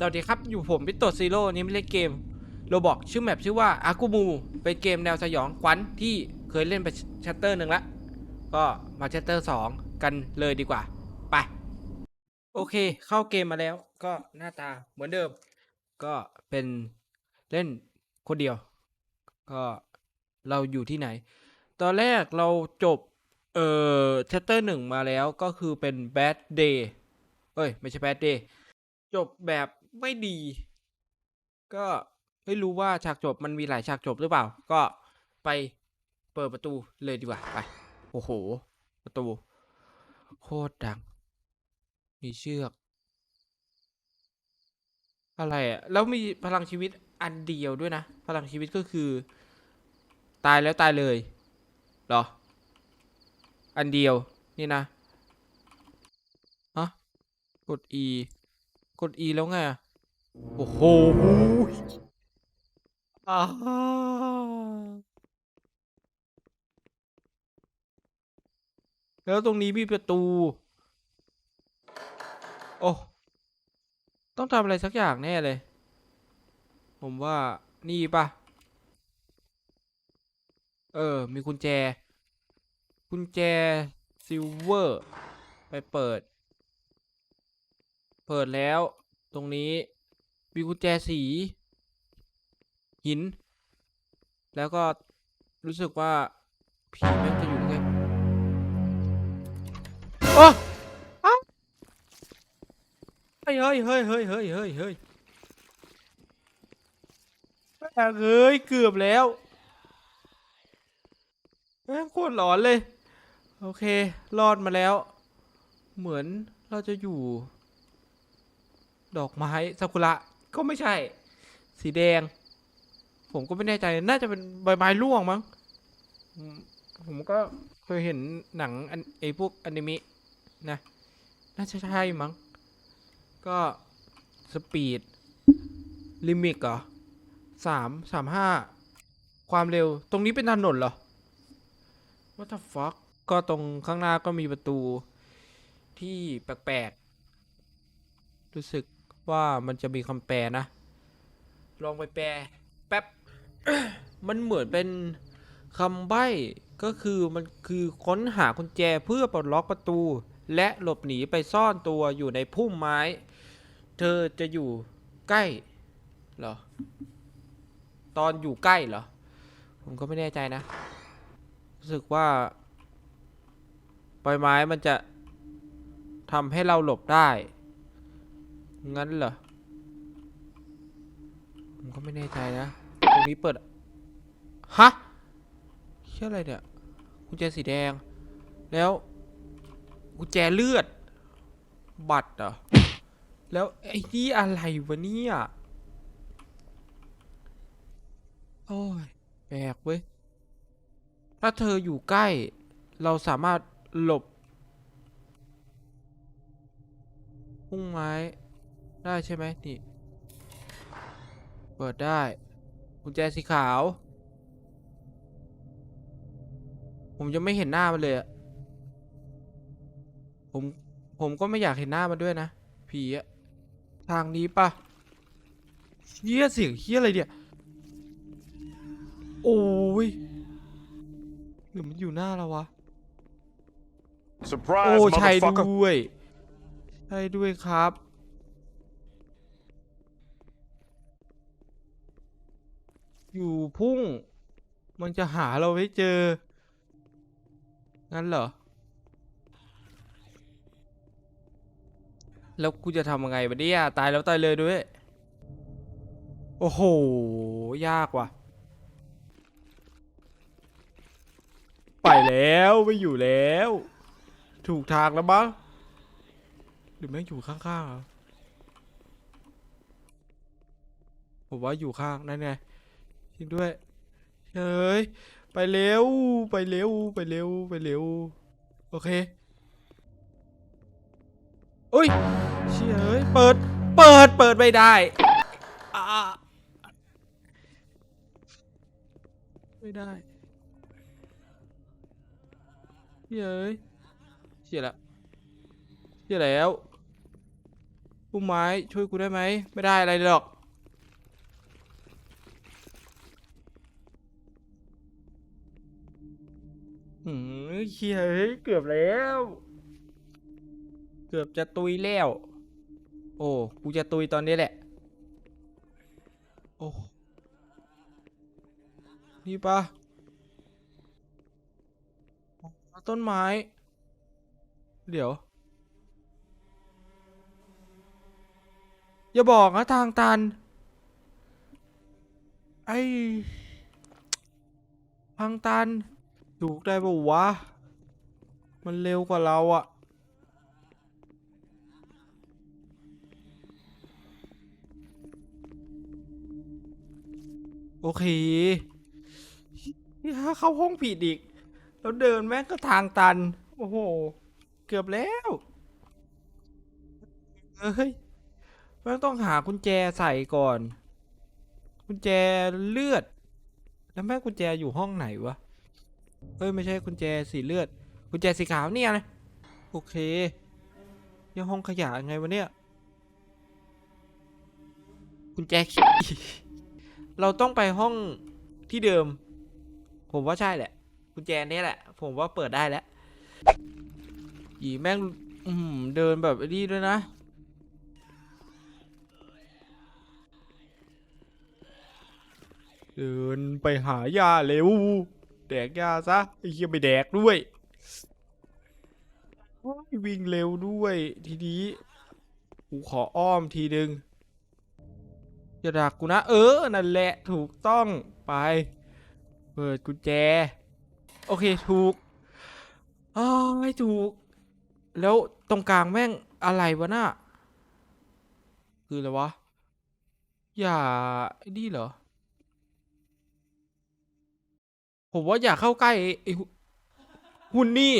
สวัสดีครับ อยู่ผมพิโตซีโร่นี้ไม่เล่นเกมโรบอกชื่อแมปชื่อว่าอากูมูเป็นเกมแนวสยองขวัญที่เคยเล่นไปชัตเตอร์หนึ่งละก็มาชัตเตอร์สองกันเลยดีกว่า ไป โอเค เข้าเกมมาแล้ว ก็หน้าตาเหมือนเดิม ก็เป็นเล่นคนเดียว ก็เราอยู่ที่ไหน ตอนแรกเราจบ เอ่อชัตเตอร์หนึ่งมาแล้วก็คือเป็น bad day เอ้ย ไม่ใช่ bad day จบแบบ ไม่ดี ก็ไม่รู้ว่าฉากจบมันมีหลายฉากจบหรือเปล่า ก็ไปเปิดประตูเลยดีกว่าไปโอ้โห ประตู โคตรดัง มีเชือก อะไรอะแล้วมีพลังชีวิตอันเดียวด้วยนะ พลังชีวิตก็คือ ตายแล้วตายเลยเหรอ อันเดียว นี่นะฮะกด E กด E แล้วไง โอ้โหอ่าแล้วตรงนี้มีประตู โอ้ ต้องทำอะไรสักอย่างแน่เลย ผมว่านี่ปะเออ มีกุญแจ กุญแจซิลเวอร์ ไปเปิด เปิดแล้ว ตรงนี้มีกุญแจสี หิน แล้วก็รู้สึกว่าผีแม่งจะอยู่ใกล้โอ้เฮ้ยเฮ้ยเฮ้ยเฮ้ยเฮ้ยเฮ้ยเฮ้ยแม่เอ้ยเกือบแล้วแม่งโคตรหลอนเลย โอเค รอดมาแล้ว เหมือนเราจะอยู่ ดอกไม้ซากุระก็ไม่ใช่ สีแดง ผมก็ไม่แน่ใจ น่าจะเป็นใบไม้ร่วงมั้ง ผมก็เคยเห็นหนังอันไอพวกอนิเมะนะ น่าจะใช่มั้ง ก็สปีดลิมิกเหรอสามสามห้าความเร็ว ตรงนี้เป็นถนนเหรอ What the fuck ก็ตรงข้างหน้าก็มีประตูที่แปลกๆ รู้สึก ว่ามันจะมีคำแปลนะ ลองไปแปลแป๊บ มันเหมือนเป็นคำใบ้ก็คือมันคือค้นหากุญแจเพื่อปลดล็อกประตู และหลบหนีไปซ่อนตัวอยู่ในพุ่มไม้ เธอจะอยู่ใกล้เหรอ ตอนอยู่ใกล้เหรอ ผมก็ไม่แน่ใจนะ รู้สึกว่าใบไม้มันจะทำให้เราหลบได้ งั้นเหรอ ผมก็ไม่แน่ใจนะ ตรงนี้เปิด ฮะเชื่ออะไรเนี่ยกุญแจสีแดง แล้วกุญแจเลือด บัตรเหรอ แล้วไอ้นี่อะไรวะเนี่ยโอ้ยแปลกเว้ย ถ้าเธออยู่ใกล้ เราสามารถหลบพุ่งไม้ ได้ใช่ไหมนี่ เปิดได้กุญแจสีขาว ผมยังไม่เห็นหน้ามันเลยอะผม ผมก็ไม่อยากเห็นหน้ามันด้วยนะ ผีอะทางนี้ปะเฮี้ยเสียงเฮี้ยอะไรเนี่ย โอ้ยหรือมันอยู่หน้าเราวะโอ้ Surprise, ใช่ motherfucker. ด้วย ใช่ด้วยครับ อยู่พุ่ง มันจะหาเราไม่เจอ งั้นเหรอ แล้วกูจะทำยังไงวะเนี่ยตายแล้วตายเลยด้วย โอ้โห ยากว่ะ ไปแล้วไม่อยู่แล้ว ถูกทางแล้วมั้งหรือแม่งอยู่ข้างๆผมว่าอยู่ข้างนั่นไง จริงด้วยเฮ้ยไปเร็วไปเร็วไปเร็วไปเร็วโอเคอุ้ยเชี่ยเอ้ยเปิดเปิดเปิดไม่ได้ไม่ได้เชี่ยเอ้ยเชี่ยละเชี่ยแล้วพุ่มไม้ช่วยกูได้ไหมไม่ได้อะไรหรอก หืมเฮียเฮ้ยเกือบแล้ว เกือบจะตุยแล้ว โอ้กูจะตุยตอนนี้แหละ โอ้ นี่ปะต้นไม้ เดี๋ยว อย่าบอกนะทางตัน ไอ้ ทางตัน ถูกได้ปะวะ มันเร็วกว่าเราอะโอเคนี่ถ้าเข้าห้องผิดอีก แล้วเดินแม่งก็ทางตัน โอ้โห เกือบแล้วเอ้ยแม่งต้องหากุญแจใส่ก่อน กุญแจเลือด แล้วแม่งกุญแจอยู่ห้องไหนวะ เอ้ยไม่ใช่กุญแจสีเลือดกุญแจสีขาวเนี่ยนะโอเคยังห้องขยะไงวะเนี่ยกุญแจขี้เราต้องไปห้องที่เดิม ผมว่าใช่แหละกุญแจนี้แหละ ผมว่าเปิดได้แล้วหยีแม่งเดินแบบไอ้นี่ด้วยนะเดินไปหายาเร็ว แดกยาซะไอ้เหี้ยไปแดกด้วยวิ่งเร็วด้วยทีนี้กูขออ้อมทีนึงอย่าดักกูนะเออ นั่นแหละถูกต้องไป เปิดกุญแจ โอเคถูกอ้าไม่ถูก แล้วตรงกลางแม่งอะไรวะน่ะคืออะไรวะ อย่านี่เหรอ ผมว่าอย่าเข้าใกล้ไอ้หุ่นนี่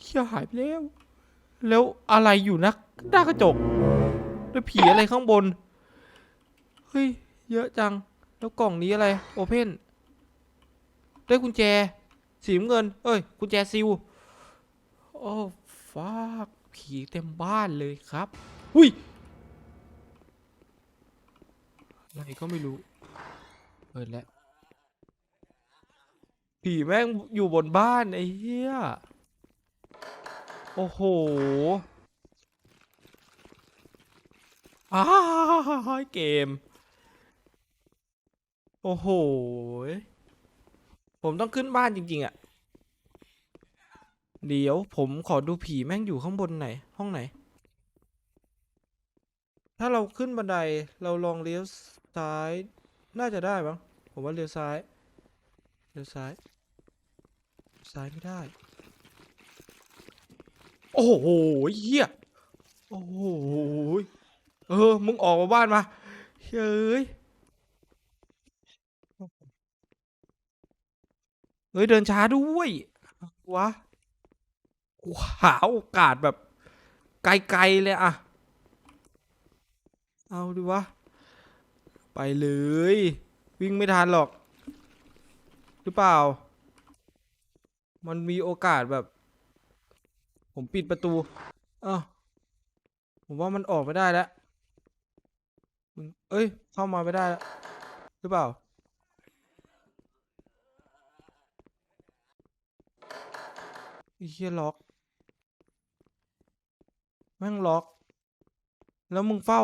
เขี้ยหายไปแล้ว แล้วอะไรอยู่นักหน้ากระจกแล้วผีอะไรข้างบน เฮ้ย เยอะจัง แล้วกล่องนี้อะไร โอเพนได้กุญแจ สีเงิน เอ้ย กุญแจซิลโอ้ฟากผีเต็มบ้านเลยครับหุยอะไรก็ไม่รู้ เปิดแล้ว ผีแม่งอยู่บนบ้านไอ้เหี้ย โอ้โหอ้าวเกม โอ้โห ผมต้องขึ้นบ้านจริง ๆอะเดี๋ยวผมขอดูผีแม่งอยู่ข้างบนไหน ห้องไหน ถ้าเราขึ้นบันไดเราลองเลี้ยวซ้าย น่าจะได้บ้างผมว่าเลี้ยวซ้าย เลี้ยวซ้าย ซ้ายไม่ได้ โอ้โหเหี้ยโอ้โหเออ มึงออกมาบ้านมาเฮ้ยเฮ้ยเดินช้าด้วยวะกูหาโอกาสแบบ ไกลๆเลยอะเอาดิวะ ไปเลย วิ่งไม่ทันหรอก หรือเปล่า มันมีโอกาสแบบ ผมปิดประตู เอ้าผมว่ามันออกไม่ได้แล้วเอ้ย เข้ามาไม่ได้แล้วหรือเปล่าไอ้เฮียล็อก แม่งล็อก แล้วมึงเฝ้า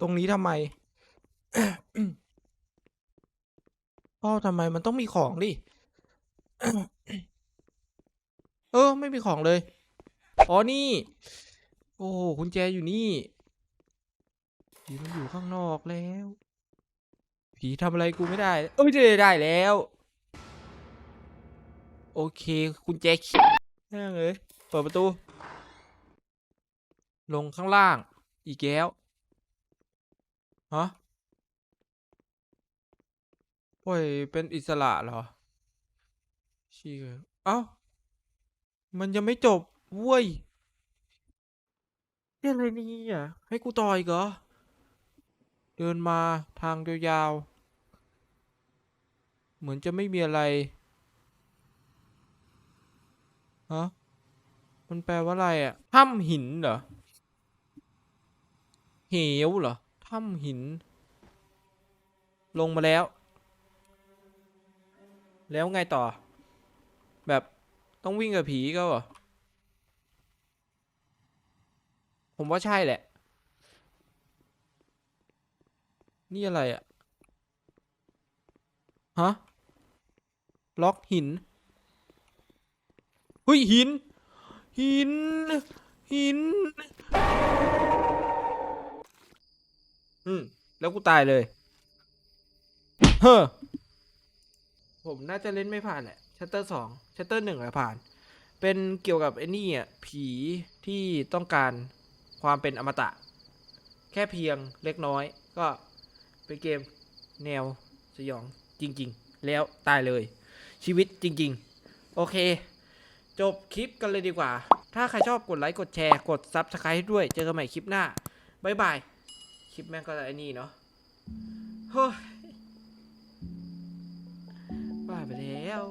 ตรงนี้ทำไมเฝ้าทำไมมันต้องมีของดิ เออ ไม่มีของเลย อ๋อ นี่ โอ้โหกุญแจอยู่นี่ผีมันอยู่ข้างนอกแล้ว ผีทำอะไรกูไม่ได้ เอ้ยได้ได้แล้ว โอเคกุญแจขี้แม่งเลยเปิดประตู ลงข้างล่าง อีกแล้วฮะปล่อยเป็นอิสระเหรอชี้เอ้า มันยังไม่จบเว้ยเรื่องอะไรนี่ยให้กูต่ออีกเหรอ เดินมาทางยาวๆ เหมือนจะไม่มีอะไร ฮะ มันแปลว่าอะไรอะถ้ำหินเหรอ เหวเหรอถ้ำหิน ลงมาแล้ว แล้วไงต่อ แบบ ต้องวิ่งกับผีก็เหรอ ผมว่าใช่แหละ นี่อะไรอะฮะ ล็อกหินเฮ้ยหิน หิน หิน อืม แล้วกูตายเลย เฮ้อ ผมน่าจะเล่นไม่ผ่านแหละ ชัตเตอร์สองชัตเตอร์หนึ่งผ่าน เป็นเกี่ยวกับไอ้นี่อะผีที่ต้องการความเป็นอมตะ แค่เพียงเล็กน้อย ก็เป็นเกมแนวสยองจริง ๆ แล้วตายเลย ชีวิตจริง ๆ โอเค จบคลิปกันเลยดีกว่า ถ้าใครชอบกดไลค์กดแชร์กด Subscribe ด้วย เจอกันใหม่คลิปหน้าบ๊ายบาย คลิปแม่งก็ไอ้นี่เนาะเฮ้ยบ้าไปแล้ว